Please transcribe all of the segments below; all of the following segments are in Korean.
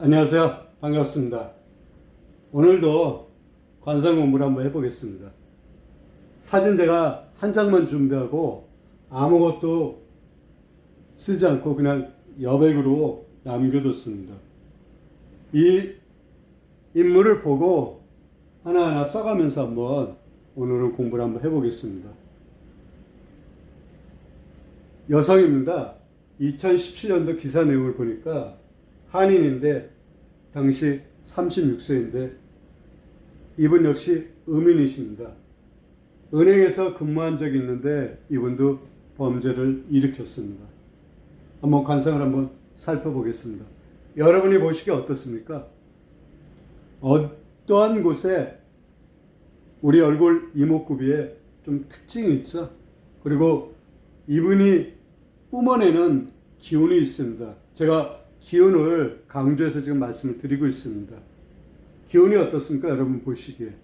안녕하세요. 반갑습니다. 오늘도 관상 공부를 한번 해보겠습니다. 사진 제가 한 장만 준비하고 아무것도 쓰지 않고 그냥 여백으로 남겨뒀습니다. 이 인물을 보고 하나하나 써가면서 한번 오늘은 공부를 한번 해보겠습니다. 여성입니다. 2017년도 기사 내용을 보니까 한인인데 당시 36세인데 이분 역시 의민이십니다. 은행에서 근무한 적이 있는데 이분도 범죄를 일으켰습니다. 한번 관상을 한번 살펴보겠습니다. 여러분이 보시기에 어떻습니까? 어떠한 곳에 우리 얼굴 이목구비에 좀 특징이 있죠. 그리고 이분이 뿜어내는 기운이 있습니다. 제가 기운을 강조해서 지금 말씀을 드리고 있습니다. 기운이 어떻습니까? 여러분 보시기에.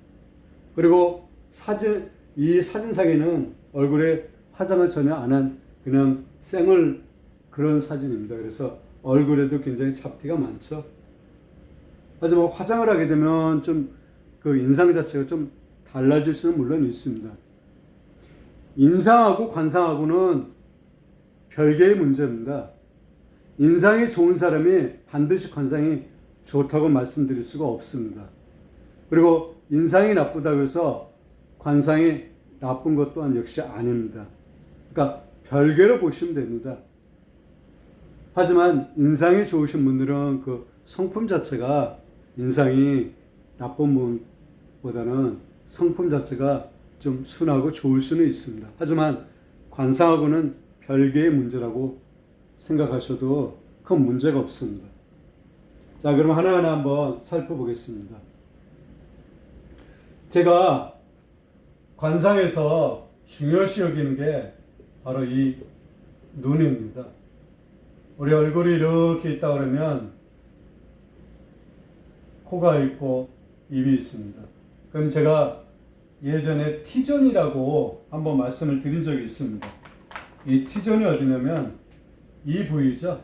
그리고 사진, 이 사진상에는 얼굴에 화장을 전혀 안 한 그냥 생얼 그런 사진입니다. 그래서 얼굴에도 굉장히 잡티가 많죠. 하지만 화장을 하게 되면 좀 그 인상 자체가 좀 달라질 수는 물론 있습니다. 인상하고 관상하고는 별개의 문제입니다. 인상이 좋은 사람이 반드시 관상이 좋다고 말씀드릴 수가 없습니다. 그리고 인상이 나쁘다고 해서 관상이 나쁜 것 또한 역시 아닙니다. 그러니까 별개로 보시면 됩니다. 하지만 인상이 좋으신 분들은 그 성품 자체가 인상이 나쁜 분보다는 성품 자체가 좀 순하고 좋을 수는 있습니다. 하지만 관상하고는 별개의 문제라고 생각하셔도 큰 문제가 없습니다. 자, 그럼 하나하나 한번 살펴보겠습니다. 제가 관상에서 중요시 여기는 게 바로 이 눈입니다. 우리 얼굴이 이렇게 있다 그러면 코가 있고 입이 있습니다. 그럼 제가 예전에 T존이라고 한번 말씀을 드린 적이 있습니다. 이 T존이 어디냐면 이 부위죠.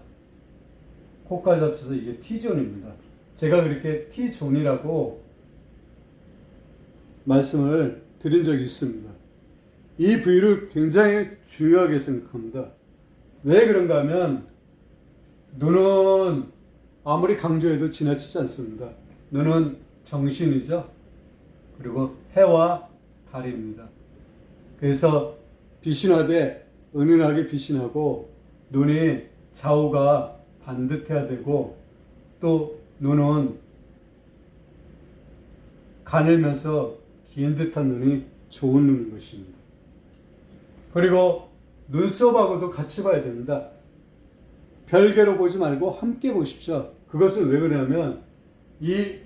코까지 합쳐서 이게 T존입니다. 제가 그렇게 T존이라고 말씀을 드린 적이 있습니다. 이 부위를 굉장히 중요하게 생각합니다. 왜 그런가 하면 눈은 아무리 강조해도 지나치지 않습니다. 눈은 정신이죠. 그리고 해와 달입니다. 그래서 나되 은은하게 나고 눈이 좌우가 반듯해야 되고 또 눈은 가늘면서 긴 듯한 눈이 좋은 눈인 것입니다. 그리고 눈썹하고도 같이 봐야 됩니다. 별개로 보지 말고 함께 보십시오. 그것은 왜 그러냐면 이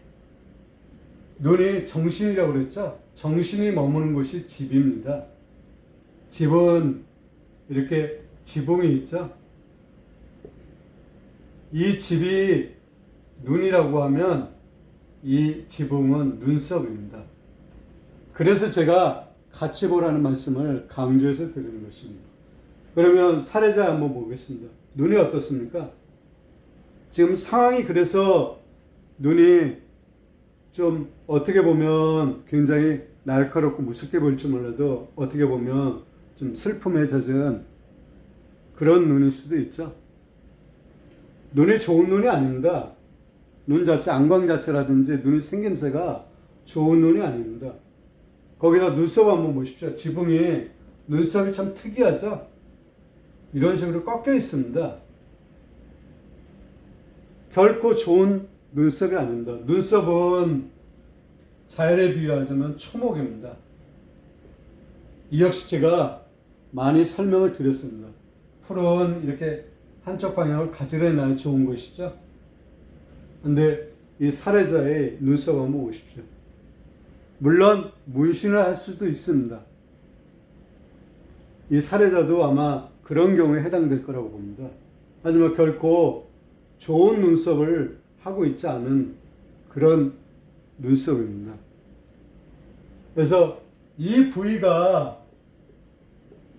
눈이 정신이라고 그랬죠? 정신이 머무는 곳이 집입니다. 집은 이렇게 지붕이 있죠? 이 집이 눈이라고 하면 이 지붕은 눈썹입니다. 그래서 제가 같이 보라는 말씀을 강조해서 드리는 것입니다. 그러면 사례자 한번 보겠습니다. 눈이 어떻습니까? 지금 상황이 그래서 눈이 좀 어떻게 보면 굉장히 날카롭고 무섭게 보일지 몰라도 어떻게 보면 좀 슬픔에 젖은 그런 눈일 수도 있죠. 눈이 좋은 눈이 아닙니다. 눈 자체, 안광 자체라든지 눈이 생김새가 좋은 눈이 아닙니다. 거기다 눈썹 한번 보십시오. 지붕이 눈썹이 참 특이하죠? 이런 식으로 꺾여 있습니다. 결코 좋은 눈썹이 아닙니다. 눈썹은 자연에 비유하자면 초목입니다. 이 역시 제가 많이 설명을 드렸습니다. 풀은 이렇게 한쪽 방향을 가지런히 좋은 것이죠. 근데 이 사례자의 눈썹 한번 보십시오. 물론 문신을 할 수도 있습니다. 이 사례자도 아마 그런 경우에 해당될 거라고 봅니다. 하지만 결코 좋은 눈썹을 하고 있지 않은 그런 눈썹입니다. 그래서 이 부위가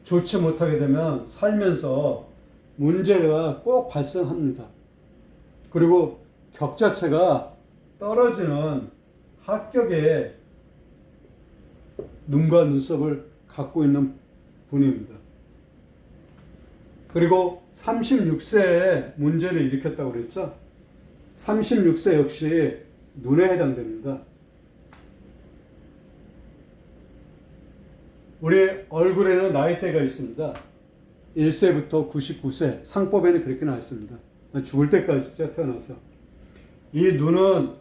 좋지 못하게 되면 살면서 문제가 꼭 발생합니다. 그리고 격 자체가 떨어지는 합격의 눈과 눈썹을 갖고 있는 분입니다. 그리고 36세에 문제를 일으켰다고 그랬죠? 36세 역시 눈에 해당됩니다. 우리 얼굴에는 나이대가 있습니다. 1세부터 99세, 상법에는 그렇게 나와 있습니다. 죽을 때까지 태어나서. 이 눈은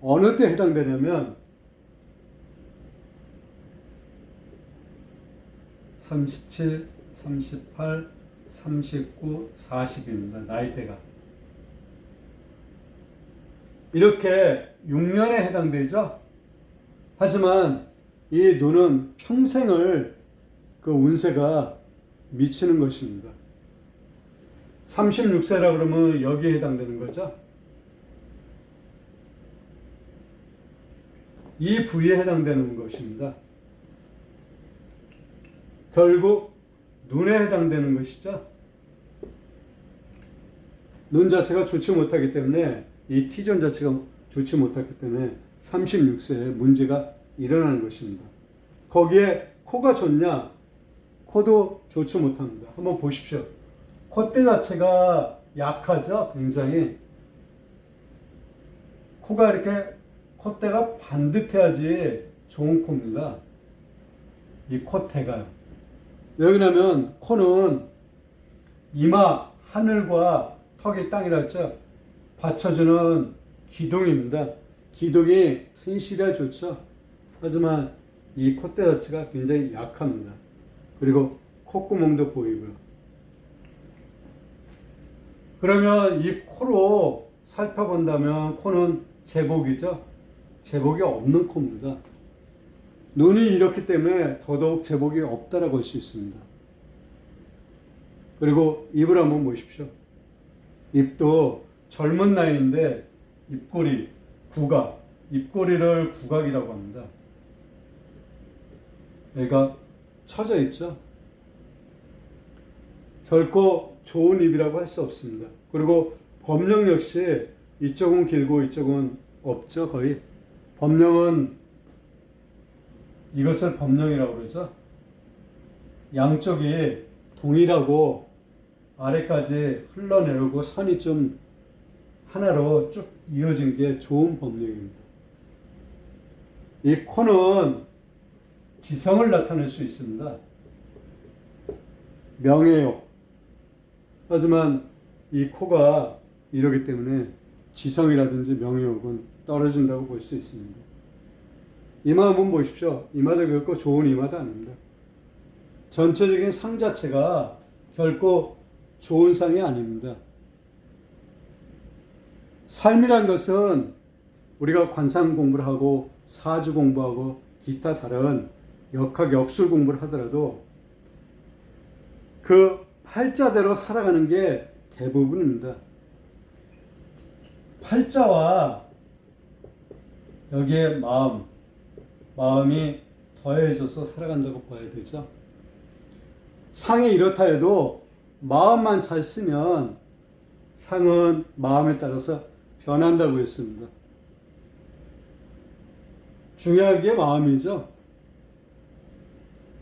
어느 때 해당되냐면 37, 38, 39, 40입니다. 나이대가. 이렇게 6년에 해당되죠. 하지만 이 눈은 평생을 그 운세가 미치는 것입니다. 36세라 그러면 여기에 해당되는 거죠. 이 부위에 해당되는 것입니다. 결국 눈에 해당되는 것이죠. 눈 자체가 좋지 못하기 때문에 이 T존 자체가 좋지 못하기 때문에 36세에 문제가 일어나는 것입니다. 거기에 코가 좋냐? 코도 좋지 못합니다. 한번 보십시오. 콧대 자체가 약하죠? 굉장히. 코가 이렇게 콧대가 반듯해야지 좋은 코입니다. 이 콧대가. 왜 그러냐면 코는 이마, 하늘과 턱이 땅이라 했죠? 받쳐주는 기둥입니다. 기둥이 튼실해 좋죠? 하지만 이 콧대 자체가 굉장히 약합니다. 그리고 콧구멍도 보이고요. 그러면 이 코로 살펴본다면 코는 제복이죠. 제복이 없는 코입니다. 눈이 이렇기 때문에 더더욱 제복이 없다라고 할 수 있습니다. 그리고 입을 한번 보십시오. 입도 젊은 나이인데 입꼬리, 구각, 입꼬리를 구각이라고 합니다. 얘가 처져 있죠. 결코 좋은 입이라고 할 수 없습니다. 그리고 법령 역시 이쪽은 길고 이쪽은 없죠, 거의. 법령은 이것을 법령이라고 그러죠. 양쪽이 동일하고 아래까지 흘러내리고 선이 좀 하나로 쭉 이어진 게 좋은 법령입니다. 이 코는 지성을 나타낼 수 있습니다. 명예욕. 하지만 이 코가 이러기 때문에 지성이라든지 명예욕은 떨어진다고 볼 수 있습니다. 이마 한번 보십시오. 이마도 결코 좋은 이마도 아닙니다. 전체적인 상 자체가 결코 좋은 상이 아닙니다. 삶이란 것은 우리가 관상 공부를 하고 사주 공부하고 기타 다른 역학 역술 공부를 하더라도 그 팔자대로 살아가는 게 대부분입니다. 팔자와 여기에 마음, 마음이 더해져서 살아간다고 봐야 되죠. 상이 이렇다 해도 마음만 잘 쓰면 상은 마음에 따라서 변한다고 했습니다. 중요한 게 마음이죠.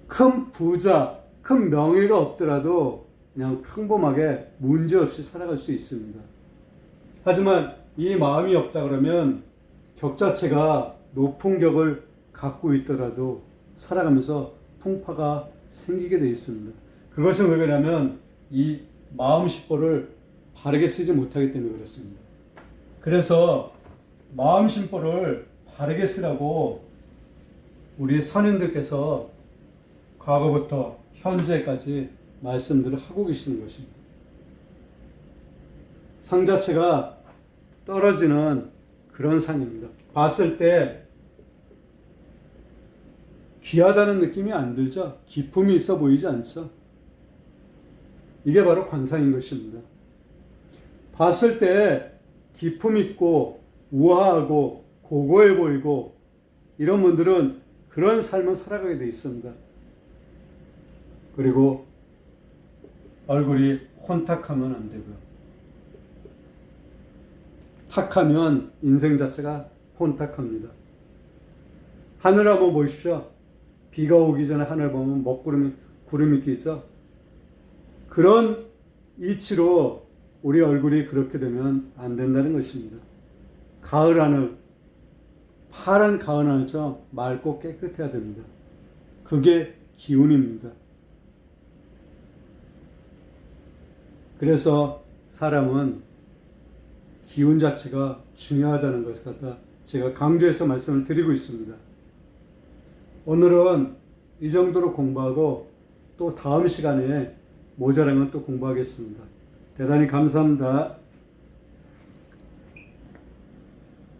큰 부자, 큰 명예가 없더라도 그냥 평범하게 문제없이 살아갈 수 있습니다. 하지만 이 마음이 없다 그러면 격 자체가 높은 격을 갖고 있더라도 살아가면서 풍파가 생기게 되어 있습니다. 그것은 왜 그러냐면 이 마음 심보를 바르게 쓰지 못하기 때문에 그렇습니다. 그래서 마음 심보를 바르게 쓰라고 우리 선인들께서 과거부터 현재까지 말씀들을 하고 계시는 것입니다. 상 자체가 떨어지는 그런 상입니다. 봤을 때 귀하다는 느낌이 안 들죠? 기품이 있어 보이지 않죠? 이게 바로 관상인 것입니다. 봤을 때 기품 있고 우아하고 고고해 보이고 이런 분들은 그런 삶을 살아가게 돼 있습니다. 그리고 얼굴이 혼탁하면 안 되고요. 탁하면 인생 자체가 혼탁합니다. 하늘 한번 보십시오. 비가 오기 전에 하늘 보면 먹구름이 구름이 끼죠. 그런 이치로 우리 얼굴이 그렇게 되면 안 된다는 것입니다. 가을 하늘, 파란 가을 하늘처럼 맑고 깨끗해야 됩니다. 그게 기운입니다. 그래서 사람은 기운 자체가 중요하다는 것을 갖다 제가 강조해서 말씀을 드리고 있습니다. 오늘은 이 정도로 공부하고 또 다음 시간에 모자란 건 또 공부하겠습니다. 대단히 감사합니다.